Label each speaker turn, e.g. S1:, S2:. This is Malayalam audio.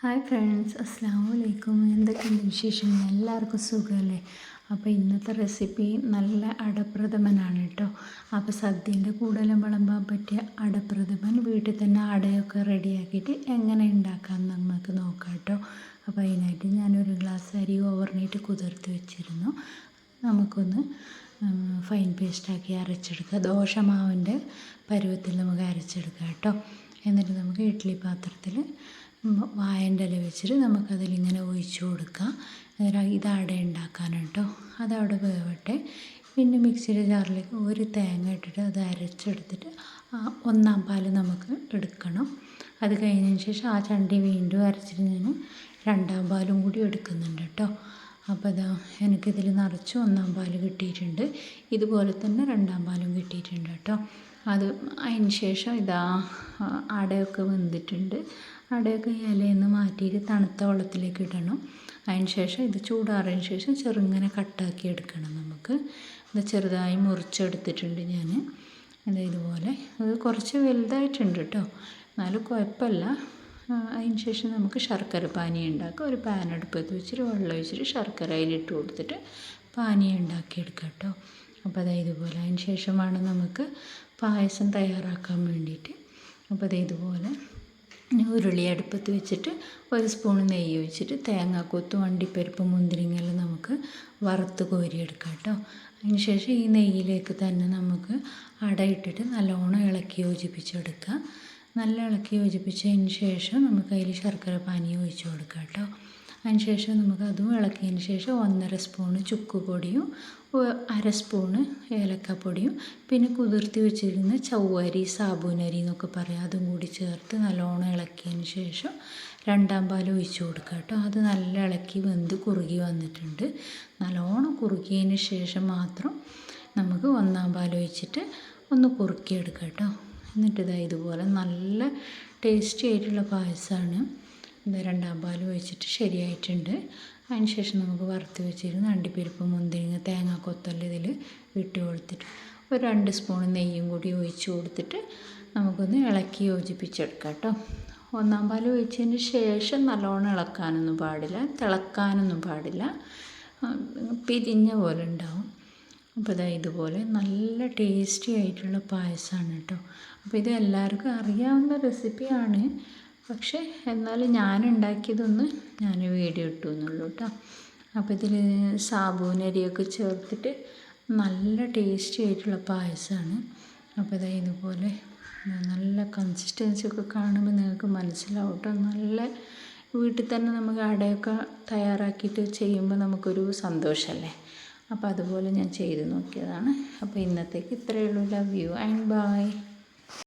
S1: ഹായ് ഫ്രണ്ട്സ് അസ്സാം വലൈക്കും എന്തൊക്കെയുണ്ട് വിശേഷം എല്ലാവർക്കും സുഖമല്ലേ? അപ്പോൾ ഇന്നത്തെ റെസിപ്പി നല്ല അടപ്രഥമനാണ് കേട്ടോ. അപ്പോൾ സദ്യന്റെ കൂടുതലും വിളമ്പാൻ പറ്റിയ അടപ്രഥമൻ വീട്ടിൽ തന്നെ അടയൊക്കെ റെഡിയാക്കിയിട്ട് എങ്ങനെ ഉണ്ടാക്കാം നമുക്ക് നോക്കാം കേട്ടോ. അപ്പോൾ അതിനായിട്ട് ഞാനൊരു ഗ്ലാസ് അരി ഓവർനൈറ്റ് കുതിർത്ത് വെച്ചിരുന്നു. നമുക്കൊന്ന് ഫൈൻ പേസ്റ്റാക്കി അരച്ചെടുക്കുക ദോശമാവിന്റെ പരുവത്തിൽ നമുക്ക് അരച്ചെടുക്കാം കേട്ടോ. എന്നിട്ട് നമുക്ക് ഇഡ്ഡലി പാത്രത്തിൽ വായന്റെ ഇല വെച്ചിട്ട് നമുക്കതിലിങ്ങനെ ഒഴിച്ചു കൊടുക്കാം. ഇത് അട ഉണ്ടാക്കാനാണ് കേട്ടോ അതവിടെ വേവട്ടെ. പിന്നെ മിക്സിയുടെ ജാറിലേക്ക് ഒരു തേങ്ങ ഇട്ടിട്ട് അത് അരച്ചെടുത്തിട്ട് ഒന്നാം പാൽ നമുക്ക് എടുക്കണം. അത് കഴിഞ്ഞതിന് ശേഷം ആ ചണ്ടി വീണ്ടും അരച്ചിട്ട് ഞാൻ രണ്ടാം പാലും കൂടി എടുക്കുന്നുണ്ട് കേട്ടോ അപ്പോൾ അതാ എനിക്കിതിൽ നിറച്ച് ഒന്നാം പാൽ കിട്ടിയിട്ടുണ്ട്. ഇതുപോലെ തന്നെ രണ്ടാം പാലും കിട്ടിയിട്ടുണ്ട് കേട്ടോ അത് അതിന് ശേഷം ഇതാ അടയൊക്കെ വെന്തിട്ടുണ്ട്. അടയൊക്കെ ഇലയിൽ മാറ്റിയിട്ട് തണുത്ത വെള്ളത്തിലേക്ക് ഇടണം. അതിന് ശേഷം ഇത് ചൂടാറിയതിന് ശേഷം ചെറുങ്ങനെ കട്ടാക്കി എടുക്കണം നമുക്ക്. ഇത് ചെറുതായി മുറിച്ചെടുത്തിട്ടുണ്ട് ഞാൻ അത് ഇതുപോലെ. അത് കുറച്ച് വലുതായിട്ടുണ്ട് കേട്ടോ എന്നാലും കുഴപ്പമില്ല. അതിന് ശേഷം നമുക്ക് ശർക്കര പാനി ഉണ്ടാക്കാം. ഒരു പാൻ അടുപ്പത്ത് വെച്ചിട്ട് വെള്ളം ഒഴിച്ചിട്ട് ശർക്കര അതിലിട്ട് കൊടുത്തിട്ട് പാനി ഉണ്ടാക്കിയെടുക്കാം കേട്ടോ അപ്പോൾ അതായത് ഇതുപോലെ. അതിന് ശേഷമാണ് നമുക്ക് പായസം തയ്യാറാക്കാൻ വേണ്ടിയിട്ട്. അപ്പോൾ അത് ഇതുപോലെ. ഉരുളി അടുപ്പത്ത് വെച്ചിട്ട് ഒരു സ്പൂൺ നെയ്യ് ഒഴിച്ചിട്ട് തേങ്ങാക്കൊത്തും വണ്ടിപ്പരിപ്പ് മുന്തിരിങ്ങയെല്ലാം നമുക്ക് വറുത്ത് കോരിയെടുക്കാം കേട്ടോ. അതിന് ശേഷം ഈ നെയ്യിലേക്ക് തന്നെ നമുക്ക് അടയിട്ടിട്ട് നല്ലോണം ഇളക്കി യോജിപ്പിച്ചെടുക്കുക നല്ല ഇളക്കി യോജിപ്പിച്ചതിന് ശേഷം നമുക്ക് അതിൽ ശർക്കര പാനി ഒഴിച്ച് കൊടുക്കാം കേട്ടോ. അതിന് ശേഷം നമുക്ക് അതും ഇളക്കിയതിന് ശേഷം ഒന്നര സ്പൂണ് ചുക്ക് പൊടിയും അര സ്പൂണ് ഏലക്കപ്പൊടിയും പിന്നെ കുതിർത്തി വെച്ചിരുന്ന ചവ്വരി സാബൂനരി എന്നൊക്കെ പറയാം. അതും കൂടി ചേർത്ത് നല്ലോണം ഇളക്കിയതിന് ശേഷം രണ്ടാം പാൽ ഒഴിച്ചു കൊടുക്കുക കേട്ടോ. അത് നല്ല ഇളക്കി വെന്ത് കുറുകി വന്നിട്ടുണ്ട്. നല്ലോണം കുറുകിയതിന് ശേഷം മാത്രം നമുക്ക് ഒന്നാം പാൽ ഒഴിച്ചിട്ട് ഒന്ന് കുറുക്കിയെടുക്കാം കേട്ടോ. എന്നിട്ട് ഇതാ ഇതുപോലെ നല്ല ടേസ്റ്റി ആയിട്ടുള്ള പായസമാണ്. രണ്ടാം പാൽ ഒഴിച്ചിട്ട് ശരിയായിട്ടുണ്ട്. അതിന് ശേഷം നമുക്ക് വറുത്ത് വെച്ചിരുന്ന അണ്ടിപ്പരിപ്പ് മുന്തിരിങ്ങ തേങ്ങ കൊത്തെല്ലാം ഇതിൽ ഇട്ട് കൊടുത്തിട്ട് ഒരു രണ്ട് സ്പൂൺ നെയ്യും കൂടി ഒഴിച്ച് കൊടുത്തിട്ട് നമുക്കൊന്ന് ഇളക്കി യോജിപ്പിച്ചെടുക്കാം കേട്ടോ. ഒന്നാം പാൽ ഒഴിച്ചതിന് ശേഷം നല്ലോണം ഇളക്കാനൊന്നും പാടില്ല തിളക്കാനൊന്നും പാടില്ല. പിരിഞ്ഞ പോലെ ഉണ്ടാവും. അപ്പോൾ ഇതാ ഇതുപോലെ നല്ല ടേസ്റ്റി ആയിട്ടുള്ള പായസമാണ് കേട്ടോ. അപ്പോൾ ഇത് എല്ലാവർക്കും അറിയാവുന്ന റെസിപ്പിയാണ് പക്ഷേ എന്നാലും ഞാൻ ഉണ്ടാക്കിയതൊന്ന് ഞാൻ വീഡിയോ ഇട്ടു എന്നുള്ളൂ കേട്ടോ അപ്പോൾ ഇതിൽ സാബൂനരിയൊക്കെ ചേർത്തിട്ട് നല്ല ടേസ്റ്റി ആയിട്ടുള്ള പായസമാണ് അപ്പോൾ ഇതാ ഇതുപോലെ നല്ല കൺസിസ്റ്റൻസി ഒക്കെ കാണുമ്പോൾ നിങ്ങൾക്ക് മനസ്സിലാവും കേട്ടോ. നല്ല വീട്ടിൽ തന്നെ നമുക്ക് അടയൊക്കെ തയ്യാറാക്കിയിട്ട് ചെയ്യുമ്പോൾ നമുക്കൊരു സന്തോഷമല്ലേ അപ്പോൾ അതുപോലെ ഞാൻ ചെയ്ത് നോക്കിയതാണ്. അപ്പോൾ ഇന്നത്തേക്ക് ഇത്രയേ ഉള്ളൂ. Love you and by